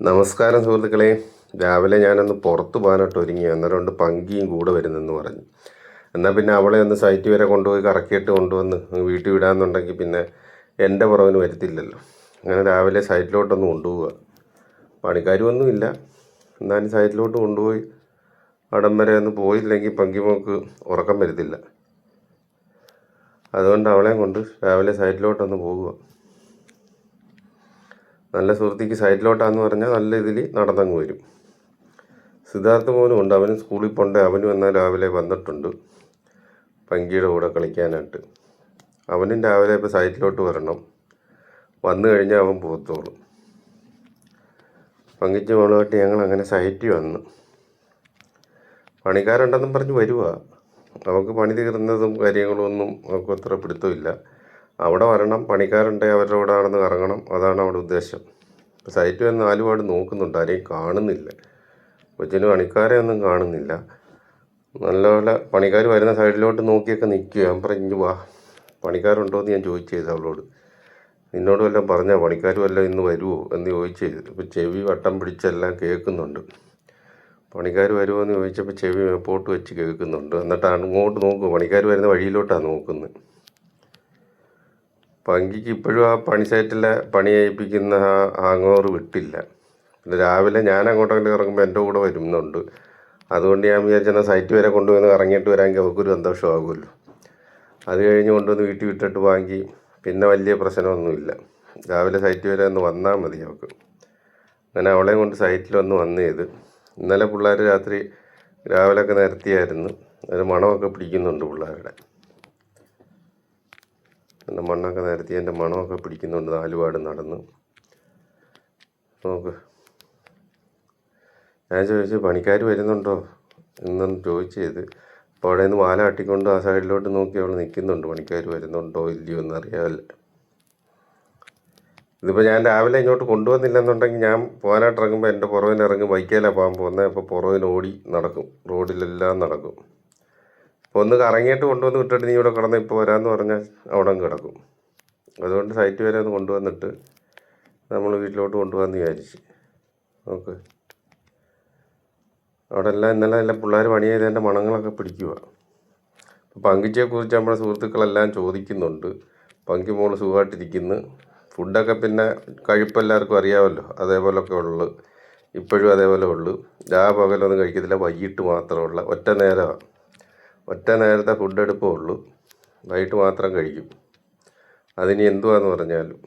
നമസ്കാരം സുഹൃത്തുക്കളെ. രാവിലെ ഞാനൊന്ന് പുറത്ത് പോകാനായിട്ട് ഒരുങ്ങി. അന്നേരം കൊണ്ട് പങ്കിയും കൂടെ വരുന്നെന്ന് പറഞ്ഞു. എന്നാൽ പിന്നെ അവളെ ഒന്ന് സൈറ്റ് വരെ കൊണ്ടുപോയി കറക്കിയിട്ട് കൊണ്ടുവന്ന് വീട്ടിൽ വിടാമെന്നുണ്ടെങ്കിൽ പിന്നെ എന്റെ പുറവിന് വരുത്തില്ലല്ലോ. അങ്ങനെ രാവിലെ സൈറ്റിലോട്ടൊന്ന് കൊണ്ടുപോവുക പണിക്കാരുമൊന്നുമില്ല എന്നാലും സൈറ്റിലോട്ട് കൊണ്ടുപോയി. അവിടം വരെ ഒന്ന് പോയില്ലെങ്കിൽ പങ്കി മോക്ക് ഉറക്കം വരത്തില്ല. അതുകൊണ്ട് അവളെയും കൊണ്ട് രാവിലെ സൈറ്റിലോട്ടൊന്ന് പോകുക നല്ല സുഹൃത്തിക്ക് സൈറ്റിലോട്ടാന്ന് പറഞ്ഞാൽ നല്ല ഇതിൽ നടന്നങ്ങ് വരും. സിദ്ധാർത്ഥ മോനും ഉണ്ട്. അവനും സ്കൂളിൽ പോണ്ടേ. അവനും എന്നാൽ രാവിലെ വന്നിട്ടുണ്ട്. പങ്കിയുടെ കൂടെ കളിക്കാനായിട്ട്. അവനും രാവിലെ ഇപ്പോൾ സൈറ്റിലോട്ട് വരണം. വന്നു കഴിഞ്ഞാൽ അവൻ പുറത്തോളും പങ്കിച്ച് മോളുമായിട്ട് ഞങ്ങൾ അങ്ങനെ സൈറ്റിൽ വന്നു. പണിക്കാരുണ്ടെന്നും പറഞ്ഞ് വരുവാ. നമുക്ക് പണി തീർന്നതും കാര്യങ്ങളൊന്നും അവൾക്ക് അത്ര പിടുത്തമില്ല. അവിടെ വരണം പണിക്കാരുണ്ടെങ്കിൽ അവരുടെ കൂടെ നടന്ന് കറങ്ങണം. അതാണ് അവിടെ ഉദ്ദേശം. സൈറ്റ് വന്ന് നാലുപാട് നോക്കുന്നുണ്ട് ആരെയും കാണുന്നില്ല. കൊച്ചിന് പണിക്കാരെ ഒന്നും കാണുന്നില്ല. നല്ലപോലെ പണിക്കാർ വരുന്ന സൈഡിലോട്ട് നോക്കിയൊക്കെ നിൽക്കുക ഞാൻ പറഞ്ഞു വാ. പണിക്കാരുണ്ടോയെന്ന് ഞാൻ ചോദിച്ചു ചെയ്തു അവളോട്. നിന്നോട് വല്ലതും പറഞ്ഞാൽ പണിക്കാർ വല്ലതും ഇന്ന് വരുമോ എന്ന് ചോദിച്ചു ചെയ്തു ഇപ്പോൾ ചെവി വട്ടം പിടിച്ചെല്ലാം കേൾക്കുന്നുണ്ട്. പണിക്കാർ വരുമോ എന്ന് ചോദിച്ചപ്പോൾ ചെവി മേപ്പോട്ട് വെച്ച് കേൾക്കുന്നുണ്ട്. എന്നിട്ട് അങ്ങോട്ട് നോക്കും പണിക്കാർ വരുന്ന വഴിയിലോട്ടാണ് നോക്കുന്നത് പങ്കിക്ക് ഇപ്പോഴും ആ പണി സൈറ്റിലെ പണി ചെയ്യിപ്പിക്കുന്ന ആ ഹാങ്ങോറ് വിട്ടില്ല. പിന്നെ രാവിലെ ഞാൻ അങ്ങോട്ടെങ്കിലും ഇറങ്ങുമ്പോൾ എന്റെ കൂടെ വരുന്നുണ്ട്. അതുകൊണ്ട് ഞാൻ വിചാരിച്ചാൽ സൈറ്റ് വരെ കൊണ്ടുവന്ന് ഇറങ്ങിയിട്ട് വരാമെങ്കിൽ അവർക്കൊരു സന്തോഷമാകുമല്ലോ. അത് കഴിഞ്ഞ് കൊണ്ടുവന്ന് വീട്ടിൽ വിട്ടിട്ട് വാങ്ങി. പിന്നെ വലിയ പ്രശ്നമൊന്നുമില്ല. രാവിലെ സൈറ്റ് വരെ ഒന്ന് വന്നാൽ മതി അവൾക്ക് അങ്ങനെ അവളെ കൊണ്ട് സൈറ്റിൽ ഒന്ന് ചെയ്ത് ഇന്നലെ പിള്ളേർ രാത്രി രാവിലെയൊക്കെ നിരത്തിയായിരുന്നു. ഒരു മണമൊക്കെ പിടിക്കുന്നുണ്ട് പിള്ളേരുടെ. എന്റെ മണ്ണൊക്കെ നിരത്തി എന്റെ മണമൊക്കെ പിടിക്കുന്നുണ്ട്. നാലുപാട് നടന്ന്. നോക്ക്. ഞാൻ ചോദിച്ചു പണിക്കാർ വരുന്നുണ്ടോ? എന്നൊന്ന് ചോദിച്ചത് അപ്പോൾ അവിടെ നിന്ന് മാല ആട്ടിക്കൊണ്ട് ആ സൈഡിലോട്ട് നോക്കി അവൾ നിൽക്കുന്നുണ്ട്. പണിക്കാർ വരുന്നുണ്ടോ? ഇല്ലയോ എന്നറിയാമല്ല. ഇതിപ്പോൾ ഞാൻ രാവിലെ ഇങ്ങോട്ട് കൊണ്ടുവന്നില്ലെന്നുണ്ടെങ്കിൽ ഞാൻ പോകാനായിട്ട് ഇറങ്ങുമ്പോൾ എന്റെ പുറവിനിറങ്ങി ബൈക്കേലാണ് പോകാൻ പോകുന്നത്. അപ്പോൾ പുറവിന് ഓടി നടക്കും. റോഡിലെല്ലാം നടക്കും. ഒന്ന് കറങ്ങിയിട്ട് കൊണ്ടുവന്ന് വിട്ടിട്ട് നീ ഇവിടെ കിടന്ന് ഇപ്പോൾ വരാമെന്ന് പറഞ്ഞാൽ അവിടെ കിടക്കും. അതുകൊണ്ട് സൈറ്റ് വരെ ഒന്ന് കൊണ്ടുവന്നിട്ട് നമ്മൾ വീട്ടിലോട്ട് കൊണ്ടുപോകാമെന്ന് വിചാരിച്ച്. ഓക്കെ അവിടെ എല്ലാം ഇന്നലെ എല്ലാം പിള്ളേർ പണി ചെയ്തതിന്റെ മണങ്ങളൊക്കെ പിടിക്കുക അപ്പോൾ പങ്കിച്ചെക്കുറിച്ച് നമ്മുടെ സുഹൃത്തുക്കളെല്ലാം ചോദിക്കുന്നുണ്ട്. പങ്കി മോൾ സുഖമായിട്ടിരിക്കുന്നു. ഫുഡൊക്കെ പിന്നെ കഴിപ്പെല്ലാവർക്കും അറിയാമല്ലോ അതേപോലൊക്കെ ഉള്ളു. ഇപ്പോഴും അതേപോലെ ഉള്ളു. രാ പകലൊന്നും കഴിക്കത്തില്ല. വൈകിട്ട് മാത്രമുള്ള ഒറ്റ നേരമാണ് ഒറ്റ നേരത്തെ ഫുഡ് എടുപ്പേ ഉള്ളൂ വൈകിട്ട് മാത്രം കഴിക്കും. അതിനി എന്തുവാന്ന് പറഞ്ഞാലും.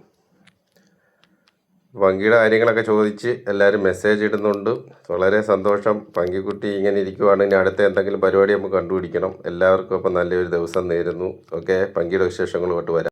പങ്കിയുടെ കാര്യങ്ങളൊക്കെ ചോദിച്ച് എല്ലാവരും മെസ്സേജ് ഇടുന്നുണ്ട്. വളരെ സന്തോഷം. പങ്കിക്കുട്ടി ഇങ്ങനെ ഇരിക്കുവാണ്. ഇനി അടുത്ത എന്തെങ്കിലും പരിപാടി നമുക്ക് കണ്ടുപിടിക്കണം. എല്ലാവർക്കും അപ്പം നല്ലൊരു ദിവസം നേരുന്നു. ഓക്കെ പങ്കിയുടെ വിശേഷങ്ങളുമായിട്ട് വരാം.